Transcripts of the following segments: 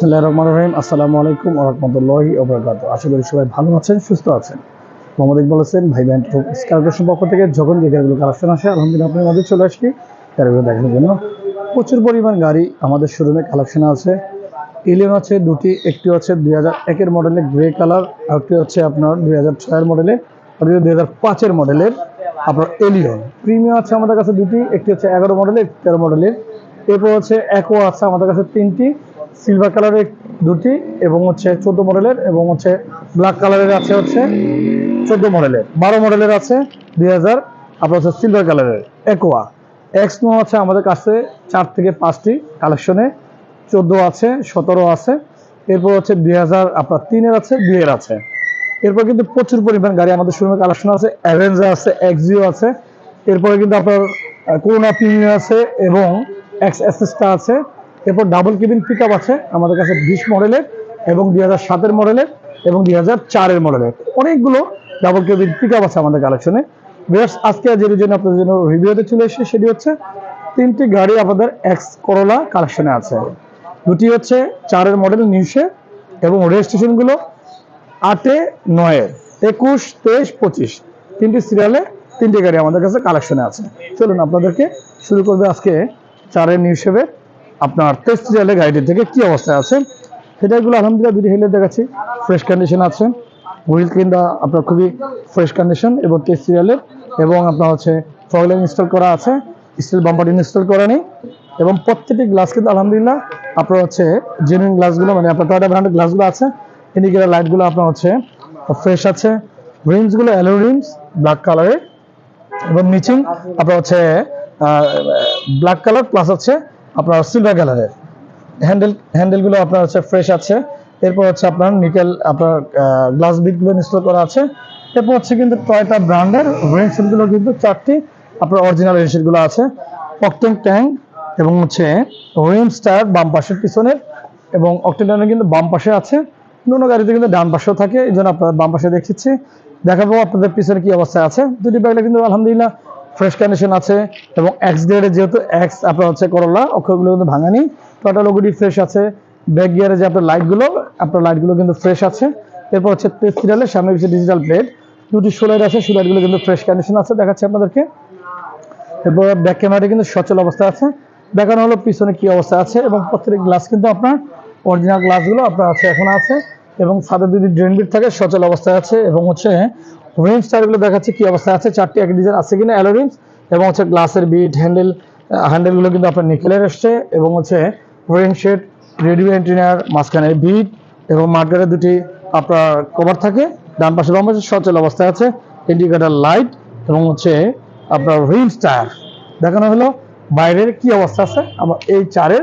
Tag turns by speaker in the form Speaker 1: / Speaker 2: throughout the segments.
Speaker 1: বিসমুল্লাহ রহমান রহিম। আসসালামু আলাইকুম রহমতুল্লাহি ওবরাকাত আশা করি সবাই ভালো আছেন, সুস্থ আছেন। মোহাম্মদ ইকবাল হোসেন, ভাই ব্যান্ড স্কার্পেশন পক্ষ থেকে যখন যে গাড়িগুলো কালেকশন আসে, আলহামদুলিল্লাহ আপনার মধ্যে চলে আসি গাড়িগুলো দেখানোর জন্য। প্রচুর পরিমাণ গাড়ি আমাদের শোরুমে কালেকশন আছে। এলিয়ন আছে, দুটি, একটি হচ্ছে দুই হাজার একের মডেলের গ্রে কালার আরেকটি হচ্ছে আপনার দুই হাজার ছয়ের মডেলের, আর দুই হাজার পাঁচের মডেলের আপনার এলিয়ন প্রিমিয়াম আছে আমাদের কাছে দুটি, একটি হচ্ছে এগারো মডেলের তেরো মডেলের। এরপর হচ্ছে একো আছে আমাদের কাছে তিনটি। সিলভার কালারের দুটি এবং হচ্ছে চোদ্দ মডেলের এবং হচ্ছে ব্ল্যাক কালারের আছে হচ্ছে চোদ্দ মডেলের। বারো মডেলের আছে দুই হাজার আপনার হচ্ছে সিলভার কালারের একোয়া। এক্স নো আছে আমাদের কাছে চার থেকে পাঁচটি কালেকশনে চোদ্দ আছে, সতেরো আছে। এরপর হচ্ছে দুই হাজার, আপনার তিনের আছে, দুইয়ের আছে। এরপর কিন্তু প্রচুর পরিমাণ গাড়ি আমাদের শোরুমে কালেকশন আছে। অ্যাভেঞ্জার আছে এক্সিও আছে। এরপরে কিন্তু আপনার করোনা প্রিমিয়াম আছে এবং এক্স এসএসটা আছে। এরপর ডাবল কেবিন পিক আছে আমাদের কাছে বিশ মডেলের এবং দুই হাজার সাতের মডেলের এবং দুই হাজার চারের মডেলের। অনেকগুলো ডাবল কেবিন পিক আছে আমাদের কালেকশনে বেশ আজকে যেটির জন্য আপনাদের জন্য রিভিউতে চলে এসেছে, সেটি হচ্ছে তিনটি গাড়ি আমাদের এক্স করোলা কালেকশনে আছে। দুটি হচ্ছে চারের মডেল নিউসে এবং রেজিস্ট্রেশনগুলো আটে নয়ে একুশ, তেইশ, পঁচিশ। তিনটি সিরিয়ালে তিনটি গাড়ি আমাদের কাছে কালেকশনে আছে। চলুন আপনাদেরকে শুরু করবে আজকে চারের নিউ হিসেবে আপনার তেইশ সিরিয়ালে গাড়িটি থেকে কি অবস্থায় আছে সেটাগুলো আলহামদুলিল্লাহ দুটি হেলে দেখাচ্ছি। ফ্রেশ কন্ডিশন আছে। হুইল ক্লিনটা আপনার খুবই ফ্রেশ কন্ডিশন এবং তেইশ সিরিয়ালের এবং আপনার হচ্ছে ফগলাইন ইনস্টল করা আছে। স্টিল বাম্পার ইনস্টল করা নেই। এবং প্রত্যেকটি গ্লাস কিন্তু আলহামদুলিল্লাহ আপনার হচ্ছে জেনুইন গ্লাসগুলো মানে আপনার টয়টা ব্র্যান্ডের গ্লাসগুলো আছে। ইন্ডিকেটার লাইটগুলো আপনার হচ্ছে ফ্রেশ আছে। রিমসগুলো অ্যালো রিমস ব্ল্যাক কালারের এবং নিচিং আপনার হচ্ছে ব্ল্যাক কালার প্লাস হচ্ছে আপনার সিলভার কালারের হ্যান্ডেল হ্যান্ডেলগুলো আপনার হচ্ছে ফ্রেশ আছে। এরপর হচ্ছে আপনার নিকেল আপনার গ্লাস বিটগুলো ইনস্টল করা আছে। এরপর হচ্ছে কিন্তু টয়টা ব্র্যান্ডের রেনশিটগুলো কিন্তু চারটি আপনার অরিজিনাল রেনশিটগুলো আছে। অক্টেন ট্যাঙ্ক এবং হচ্ছে রিম স্টার বাম পাশের পিছনের এবং অক্টেনের কিন্তু বাম পাশে আছে। অন্য গাড়িতে কিন্তু ডান পাশেও থাকে। এই জন্য আপনার বাম পাশে দেখছি। দেখাবো আপনাদের পিছনে কি অবস্থায় আছে। দুটি ব্যাগটা কিন্তু আলহামদুলিল্লাহ ফ্রেশ কন্ডিশন আছে এবং এক্স গ্রেডের যেহেতু এক্স আপনার হচ্ছে করলা অক্ষরগুলো কিন্তু ভাঙানি। টোটাল লোগোটি ফ্রেশ আছে। ব্যাক গিয়ারে যে আপনার লাইটগুলো আপনার লাইটগুলো কিন্তু ফ্রেশ আছে। এরপর হচ্ছে তেজ সিরিয়ালের সামনে পিছিয়ে ডিজিটাল প্লেট দুটি সোলাইট আছে সোলাইটগুলো কিন্তু ফ্রেশ কন্ডিশন আছে, দেখাচ্ছি আপনাদেরকে। এরপর ব্যাক ক্যামেরাটি কিন্তু সচল অবস্থা আছে। দেখানো হলো পিছনে কি অবস্থা আছে এবং প্রত্যেক গ্লাস কিন্তু আপনার অরিজিনাল গ্লাসগুলো আপনার আছে এখন আছে এবং সাথে যদি ড্রেন বিট থাকে, সচল অবস্থায় আছে এবং হচ্ছে রিমস টায়ারগুলো দেখাচ্ছে কি অবস্থায় আছে, চারটি এক ডিজাইন আছে কিনা অ্যালো রিমস এবং হচ্ছে গ্লাসের বিট হ্যান্ডেল হ্যান্ডেলগুলো কিন্তু আপনার নিকেলের এসছে এবং হচ্ছে রেন শেড রেডিও এন্টিনার মাঝখানে বিট এবং মার্কেটের দুটি আপনার কভার থাকে, ডান পাশে, বাম পাশে সচল অবস্থায় আছে ইন্ডিকেটার লাইট এবং হচ্ছে আপনার রিমস টায়ার দেখানো হলো বাইরের কি অবস্থা আছে, আমার এই চারের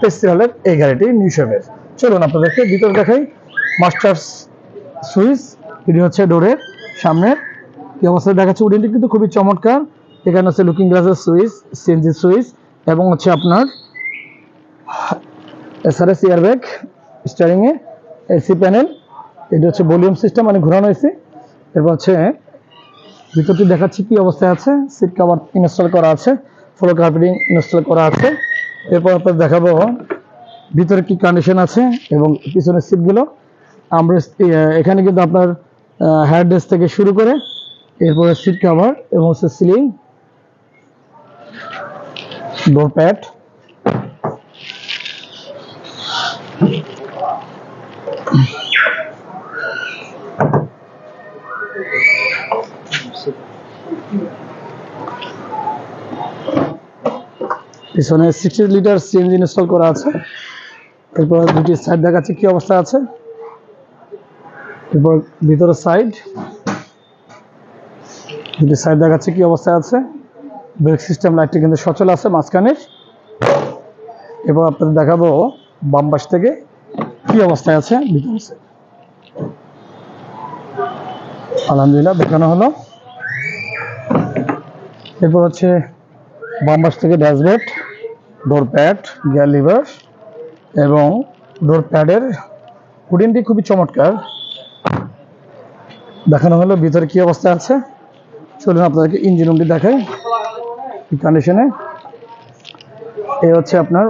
Speaker 1: ফেস্টিভ্যালের এই গাড়িটি নিউ শেপের চলুন আপনাদেরকে ভিতর দেখাই মাস্টার্স সুইচ এটি হচ্ছে ডোরের সামনের। কি অবস্থা? দেখাচ্ছে উডেনটি কিন্তু খুবই চমৎকার। এখানে হচ্ছে লুকিং গ্লাসের সুইচ সিএনজি সুইচ, এবং হচ্ছে আপনার এসআরএস এয়ারব্যাগ স্টারিংয়ে এসি প্যানেল এটি হচ্ছে ভলিউম সিস্টেম মানে ঘোরানো এসি এরপর হচ্ছে ভিতরটি দেখাচ্ছি কি অবস্থায় আছে। সিট কাভার ইনস্টল করা আছে ফ্লোর কার্পেটিং ইনস্টল করা আছে। এরপর আপনার দেখাবো ভিতরে কি কন্ডিশন আছে এবং পিছনের সিটগুলো আমরা এখানে কিন্তু আপনার হেয়ার ড্রেস থেকে শুরু করে এরপরে সিট কাভার এবং হচ্ছে সিলিং ডোর প্যাড পিছনে সিক্সটি লিটার সিএনজি ইনস্টল করা আছে। এরপর দুটি সাইড দেখাচ্ছে কি অবস্থা আছে। এরপর ভিতরের সাইড দুটি সাইড দেখাচ্ছে কি অবস্থায় আছে ব্রেক সিস্টেম লাইটটি কিন্তু সচল আছে মাঝখানের। এবার আপনাদের দেখাবো বাম পাশ থেকে কি অবস্থায় আছে, ভিতরে। আলহামদুলিল্লাহ, দেখানো হলো। এরপর হচ্ছে বাম পাশ থেকে dashboard door pad gear lever এবং ডোর প্যাডের হুডিনটি খুবই চমৎকার। দেখানো হলো, ভিতরে কি অবস্থা আছে? চলুন আপনাদেরকে ইঞ্জিন রুমটি দেখাই কন্ডিশনে এই হচ্ছে আপনার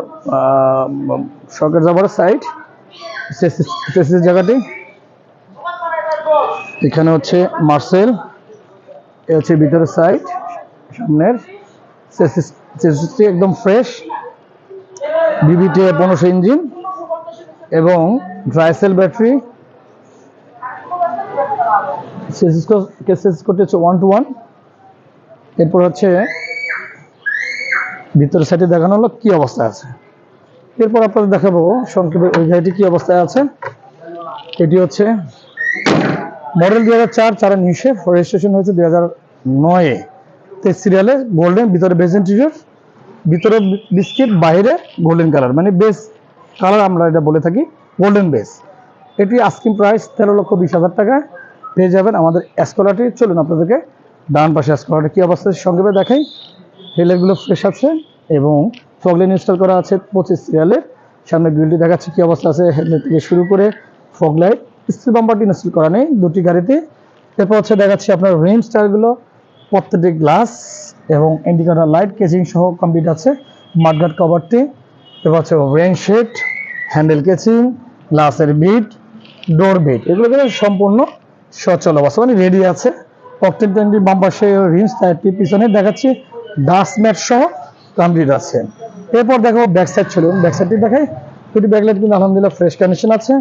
Speaker 1: শকের যাবার সাইড চেসিস জায়গাটি। এখানে হচ্ছে মার্সেল, এ হচ্ছে ভিতরের সাইড সামনের। চেসিস চেসিসটি একদম ফ্রেশ বিবিটি পনেরোশো ইঞ্জিন এবং ড্রাইসেল ব্যাটারি চেসিস করতে হচ্ছে ওয়ান টু ওয়ান এরপর হচ্ছে ভিতরের সাইডে দেখানো হলো কি অবস্থায় আছে। এরপর আপনাদের দেখাবো সংক্ষেপে ওই গাড়িটি কি অবস্থায় আছে। এটি হচ্ছে মডেল দুই হাজার চার, চারের নিউসে রেজিস্ট্রেশন হয়েছে দুই হাজার নয়ে তেইশ সিরিয়ালে গোল্ডেন ভিতরে বেজ ইন্টেরিয়র ভিতরে বিস্কিট বাইরে গোল্ডেন কালার মানে বেস কালার আমরা এটা বলে থাকি গোল্ডেন বেস এটি আস্কিং প্রাইস তেরো লক্ষ বিশ হাজার টাকায় পেয়ে যাবেন আমাদের এসকলারটি চলুন আপনাদেরকে ডান পাশে এসকলারটি কী অবস্থা সংক্ষেপে দেখাই। হেলারগুলো ফ্রেশ আছে এবং ফগলেন ইনস্টল করা আছে পঁচিশ সিরিয়ালের সামনে গ্রিলটি দেখাচ্ছে কী অবস্থা আছে। হেডলাইট থেকে শুরু করে ফগ লাইট স্টিল বাম্পারটি ইনস্টল করা নেই দুটি গাড়িতে। এরপর হচ্ছে দেখাচ্ছি আপনার রেঞ্জ স্টারগুলো প্রত্যেকটি গ্লাস এবং ইন্ডিকেটার লাইট কেচিং সহ কমপ্লিট আছে মাঠগার্ড কভারটি এরপর হচ্ছে রেন শেড হ্যান্ডেল কেচিং গ্লাসের বিট ডোর বিট এগুলো কিন্তু সম্পূর্ণ সচল অবস্থা মানে রেডি আছে। অক্টেন টোয়েন্টি বাম্পার সে রিন্স টায়ারটি পিছনে দেখাচ্ছি। ডাস্ট ম্যাট সহ কমপ্লিট আছে। এরপর দেখো ব্যাক সাইড চলুন। ব্যাক সাইডটি দেখাই। দুটি ব্যাকলাইট কিন্তু আলহামদুলিল্লাহ ফ্রেশ কন্ডিশন আছে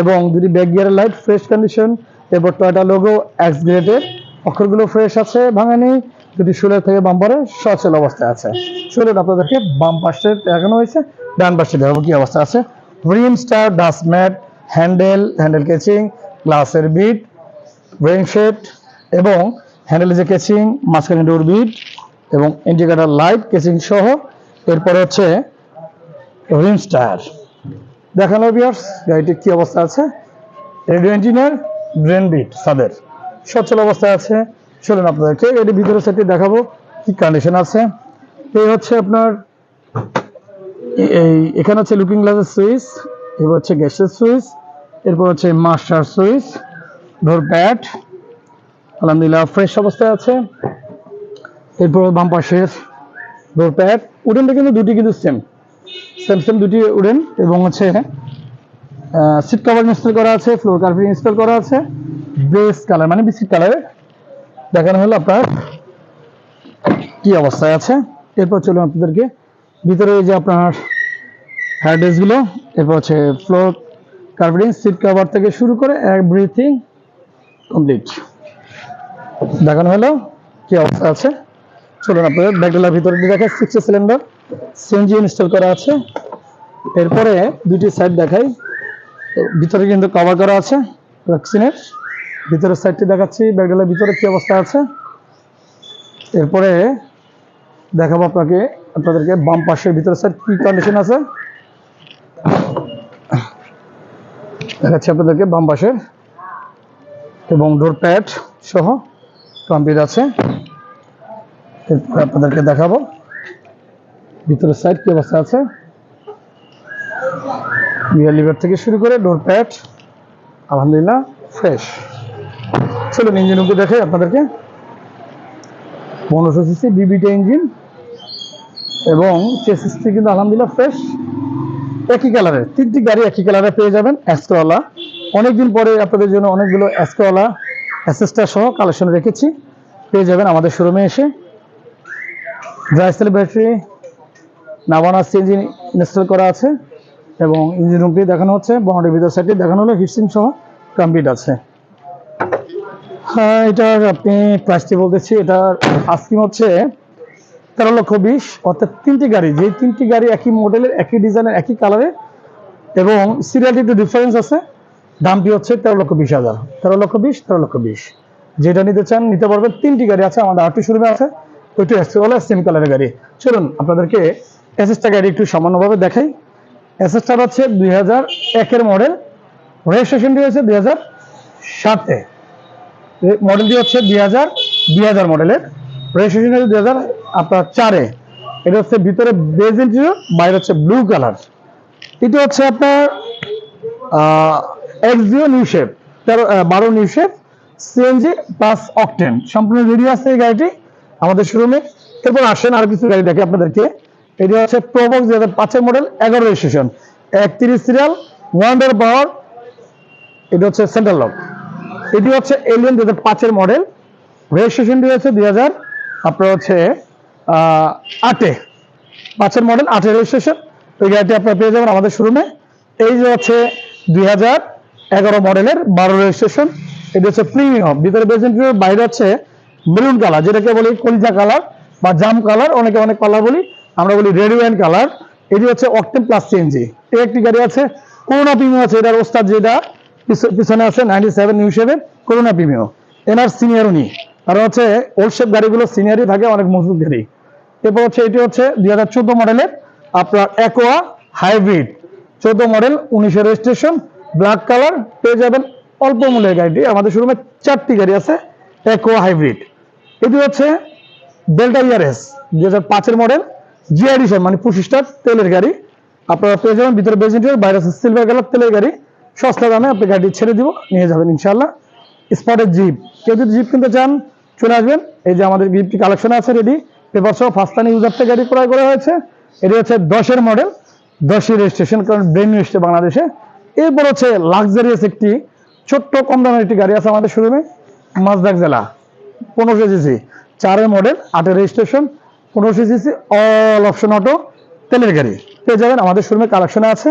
Speaker 1: এবং দুটি ব্যাক গিয়ারের লাইট ফ্রেশ কন্ডিশন এরপর টয়টা লোগো এক্স গ্রেডের অক্ষরগুলো ফ্রেশ আছে, ভাঙা নেই। দুটি শুলের থেকে বাম্পারে সচল অবস্থায় আছে। শুলের আপনাদেরকে বাম পাশে দেখানো হয়েছে। ডান পাশে দেখাবো কি অবস্থা আছে। Rim star dust mat handle handle casing গ্লাসের বিট ব্রেন শেড এবং হ্যান্ডেলে যে কেচিং মাঝখানে ডোর বিট এবং ইন্ডিকেটার লাইট কেচিং সহ এরপরে হচ্ছে রিম স্টার দেখানো বিয়ার্স গাড়িটির কি অবস্থা আছে? রেডিও ইঞ্জিনিয়ার ব্রেন বিট তাদের। সচল অবস্থায় আছে। চলুন আপনাদেরকে এটি ভিতরে সেটি দেখাবো, কি কন্ডিশন আছে। এই হচ্ছে আপনার, এই, এখানে হচ্ছে লুকিং গ্লাসের সুইচ এবার হচ্ছে গ্যাসের সুইচ এরপর হচ্ছে মাস্টার সুইচ ডোর প্যাড আলহামদুলিল্লাহ ফ্রেশ অবস্থায় আছে। এরপর বাম পাশের ডোর প্যাড উডেনটা কিন্তু দুটি কিন্তু সেম সেম সেম দুটি উডেন এবং হচ্ছে সিট কভার ইনস্টল করা আছে ফ্লোর কার্পেট ইনস্টল করা আছে বেস কালার মানে বিস্কিট কালারের দেখানো হলো আপনার কি অবস্থায় আছে। এরপর চলুন আপনাদেরকে ভিতরে যে আপনারগুলো, এরপর হচ্ছে ফ্লোর কার্পেটিং সিট কভার থেকে শুরু করে এভরিথিং কমপ্লিট দেখানো হলো? কি অবস্থা আছে? চলুন আপনাদের ব্যাগডালার ভিতরে দেখে সিক্স সিলিন্ডার সিএনজি ইনস্টল করা আছে। এরপরে দুটি সাইড দেখাই। ভিতরে কিন্তু কভার করা আছে ভ্যাকসিনের ভিতরের সাইডটি দেখাচ্ছি, ব্যাগডালার ভিতরে কি অবস্থা আছে। এরপরে দেখাবো আপনাকে, আপনাদেরকে বাম পাশের ভিতরের সাইড কি কন্ডিশন আছে। দেখাচ্ছি আপনাদেরকে বাম পাশের। এবং ডোর প্যাড সহ কমপ্লিট আছে। এরপর আপনাদেরকে দেখাবো। ভিতরের সাইড কি অবস্থা আছে? বিয়ার লিভার থেকে শুরু করে ডোর প্যাড আলহামদুলিল্লাহ ফ্রেশ চলুন ইঞ্জিন রুমটি দেখে আপনাদেরকে। পনেরোশো সিসি বিবিটি ইঞ্জিন এবং চেসিসটি কিন্তু আলহামদুলিল্লাহ ফ্রেশ একই কালারের তিনটি গাড়ি একই কালারে পেয়ে যাবেন অ্যাস্ট্রোওয়ালা অনেকদিন পরে আপনাদের জন্য অনেকগুলো অ্যাস্ট্রোওয়ালা অ্যাসেসটা সহ কালেকশন রেখেছি। পেয়ে যাবেন আমাদের শোরুমে এসে। Dry cell battery Navana engine install করা আছে এবং ইঞ্জিন রুমটি দেখানো হচ্ছে বহনের ভিতর সাইডটি দেখানো হলো হিটসিং সহ কমপ্লিট আছে। হ্যাঁ এটার আপনি প্রাইসটি বলতেছি, এটার আস্কিম হচ্ছে তেরো লক্ষ বিশ, অর্থাৎ তিনটি গাড়ি যে তিনটি গাড়ি একই মডেলের একই ডিজাইনের একই কালারের এবং সিরিয়ালটি একটু ডিফারেন্স আছে। দামটি হচ্ছে? তেরো লক্ষ বিশ হাজার। তেরো লক্ষ বিশ, তেরো লক্ষ বিশ। যেটা নিতে চান, নিতে পারবেন। তিনটি গাড়ি আছে, আমাদের আটটি শোরুমে আছে। ওইটি এসছে বলে সেম কালারের গাড়ি। চলুন, আপনাদেরকে এসএসটা গাড়ি একটু সামান্যভাবে দেখাই। এসএসটা হচ্ছে দুই হাজার একের মডেল রেজিস্ট্রেশনটি হচ্ছে দুই হাজার সাতে মডেলটি হচ্ছে দুই হাজার দুই হাজার মডেলের রেজিস্ট্রেশন হচ্ছে দুই হাজার আপনার চারে। এটা হচ্ছে ভিতরে বেজ ইন্টেরিয়র বাইরে হচ্ছে ব্লু কালার এটা হচ্ছে আপনার এক্স জিরো নিউ তেরো বারো new shape, CNG plus octane সম্পূর্ণ রেডি আছে এই গাড়িটি আমাদের শোরুমে এরপর আসেন আর কিছু গাড়ি দেখে আপনাদেরকে। এটি হচ্ছে প্রোবক্স দুই হাজার পাঁচের মডেল এগারো রেজিস্ট্রেশন একত্রিশ সিরিয়াল ওয়ান্ডার পাওয়ার এটা হচ্ছে সেন্ট্রাল লক এটি হচ্ছে এলিয়ন দু হাজার পাঁচের মডেল রেজিস্ট্রেশনটি হচ্ছে দুই হাজার, আপনার হচ্ছে আটে। পাঁচের মডেল আটের রেজিস্ট্রেশন ওই গাড়িটি আপনারা পেয়ে যাবেন আমাদের শোরুমে এই যে হচ্ছে দুই হাজার এগারো মডেলের, বারো রেজিস্ট্রেশন এটি হচ্ছে প্রিমিয়াম ভিতরে বেজেন্টের বাইরে হচ্ছে মেরুন কালার যেটাকে বলি কলিজা কালার বা জাম কালার অনেকে অনেক কালার বলি, আমরা বলি রেড ওয়াইন কালার এটি হচ্ছে অকটেন প্লাস সিএনজি এই একটি গাড়ি আছে করোনা প্রিমিয়াম আছে, এটার ওস্তাদ যেটা পিছ- পিছনে আছে ninety seven new seven Corona premium এনার সিনিয়র উনি। কারণ হচ্ছে ওল্ড গাড়িগুলো সিনিয়রই থাকে, অনেক মজবুত গাড়ি। এরপর হচ্ছে এটি হচ্ছে দুই হাজার চোদ্দ মডেলের আপনার অ্যাকোয়া হাইব্রিড চোদ্দ মডেল উনিশের রেজিস্ট্রেশন ব্ল্যাক কালার পেয়ে যাবেন অল্প মূল্যের গাড়িটি। আমাদের শোরুমে চারটি গাড়ি আছে অ্যাকোয়া হাইব্রিড। এটি হচ্ছে ডেল্টা ইয়ারএস দুই হাজার পাঁচের মডেল জি এডিশন মানে পঁচিশ স্টার তেলের গাড়ি। আপনারা পেয়ে যাবেন ভিতরে বেজেন্টের বাইরে আছে সিলভার কালার তেলের গাড়ি। সস্তা দামে আপনি গাড়ি ছেড়ে দিব, নিয়ে যাবেন ইনশাল্লাহ স্পটের জিপ কেউ যদি জিপ কিনতে চান, চলে আসবেন। এই যে আমাদের গিফটটি কালেকশন আছে রেডি পেপার সহ ফার্স্ট টাইম থেকে গাড়ি ক্রয় করা হয়েছে। এটি হচ্ছে দশের মডেল দশই রেজিস্ট্রেশন কারণ ব্রেন নিউ এসছে বাংলাদেশে। এরপর হচ্ছে লাক্সারিয়াস একটি ছোট্ট কম দামের একটি গাড়ি আছে আমাদের শোরুমে মাজদাক জেলা পনেরোশো সিসি চারের মডেল আটের রেজিস্ট্রেশন পনেরোশো সিসি অল অপশন অটো তেলের গাড়ি। পেয়ে যাবেন, আমাদের শোরুমে কালেকশনে আছে।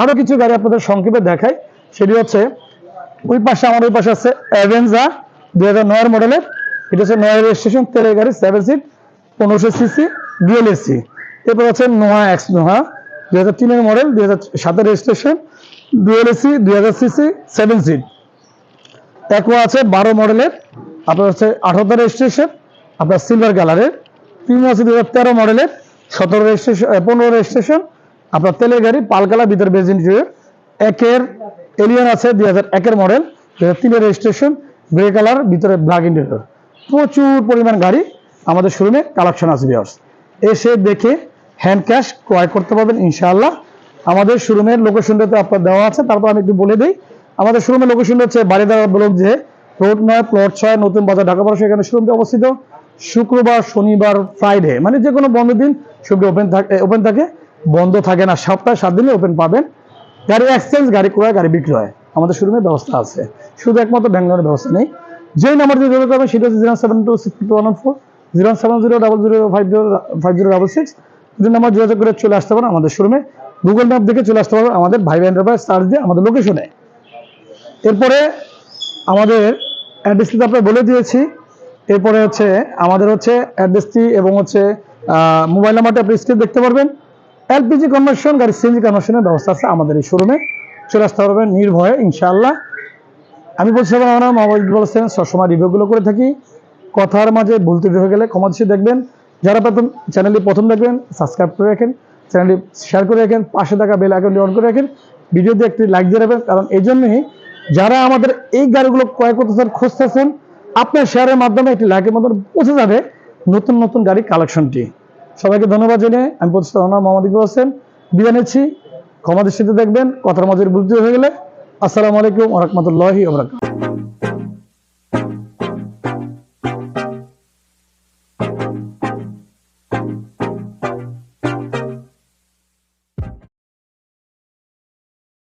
Speaker 1: আরও কিছু গাড়ি আপনাদের সংক্ষেপে দেখাই, সেটি হচ্ছে ওই পাশে, আমার ওই পাশে আছে অ্যাভেঞ্জা দুই হাজার নয়ের মডেলের এটা হচ্ছে নয়ের রেজিস্ট্রেশন তেলের গাড়ি সেভেন সিট পনেরোশো সিসি ডুয়েল এসি এরপর হচ্ছে নোহা এক্স নোহা দুই হাজার তিনের মডেল দুই হাজার সাতের রেজিস্ট্রেশন ডুয়েল এসি দুই হাজার সিসি সেভেন সিট অ্যাকোয়া আছে বারো মডেলের, আপনার হচ্ছে আঠারো রেজিস্ট্রেশন আপনার সিলভার কালারের তিন আছে দু হাজার তেরো মডেলের, সতেরো রেজিস্ট্রেশন পনেরো রেজিস্ট্রেশন আপনার তেলের গাড়ি, পাল কালার, ভিতরে বেজিন একের এলিয়ন আছে দুই হাজার একের মডেল, দুই হাজার তিনের রেজিস্ট্রেশন গ্রে কালার ভিতরে ব্ল্যাক ইন্টেরিয়র প্রচুর পরিমাণ গাড়ি আমাদের শোরুমে কালেকশন আছে এসে দেখে হ্যান্ড ক্যাশ ক্রয় করতে পারবেন, ইনশাআল্লাহ। আমাদের শোরুমের লোকেশনটা তো আপনার দেওয়া আছে, তারপর আমি একটু বলে দিই। আমাদের শোরুমের লোকেশন হচ্ছে বাড়িদার ব্লক যে রোড নয় প্লট ছয়, নতুন বাজার, ঢাকা পড়া সেখানে শোরুমটি অবস্থিত। শুক্রবার, শনিবার ফ্রাইডে মানে যে কোনো বন্ধ দিন শোরুমটি ওপেন থাকে ওপেন থাকে। বন্ধ থাকে না, সপ্তাহে সাত দিনে ওপেন পাবেন। গাড়ি এক্সচেঞ্জ গাড়ি ক্রয়, গাড়ি বিক্রয়, আমাদের শোরুমের ব্যবস্থা আছে। শুধু একমাত্র ব্যাঙ্গালোরের ব্যবস্থা নেই। যেই নাম্বার দিয়ে যোগাযোগ করবেন, সেটা হচ্ছে zero seven two six two one four zero seven zero double zero five zero five zero double six দুটো নাম্বার যোগাযোগ করে চলে আসতে পারেন আমাদের শোরুমে গুগল ম্যাপ দেখে চলে আসতে পারবেন আমাদের ভাই এন্টারপ্রাইজ সার্চ দিয়ে আমাদের লোকেশনে এরপরে আমাদের অ্যাড্রেসটি তো আপনার বলে দিয়েছি। এরপরে হচ্ছে, আমাদের হচ্ছে অ্যাড্রেসটি এবং হচ্ছে মোবাইল নাম্বারটা আপনি স্ক্রিন দেখতে পারবেন। এলপিজি কনভার্সন গাড়ি সিএনজি কনভার্সনের ব্যবস্থা আছে আমাদের এই শোরুমে চলে আসতে পারবেন নির্ভয়ে, ইনশাআল্লাহ। আমি বলছিলাম আমরা মোবাইল বলেছেন সবসময় রিভিউগুলো করে থাকি। কথার মাঝে ভুল ত্রুটি হয়ে গেলে ক্ষমা দেখবেন। যারা প্রথম চ্যানেলটি প্রথম দেখবেন সাবস্ক্রাইব করে রাখেন। চ্যানেলটি শেয়ার করে রাখেন পাশে থাকা বেল আইকনটি অন করে রাখেন। ভিডিওতে একটি লাইক দিয়ে রাখবেন, কারণ এই জন্যই যারা আমাদের এই গাড়িগুলো ক্রয় করতেছেন, খুঁজতেছেন, আপনার শেয়ারের মাধ্যমে একটি লাইকের মাধ্যমে পৌঁছে যাবে নতুন নতুন গাড়ি কালেকশনটি সবাইকে ধন্যবাদ জানিয়ে আমি প্রতিষ্ঠা মোহাম্মদ ইকবাল হোসেন। বিদায় নিচ্ছি। ক্ষমা দৃষ্টিতে দেখবেন, কথার মাঝে ত্রুটি হয়ে গেলে। আসসালামু আলাইকুম রহমতুল্লাহি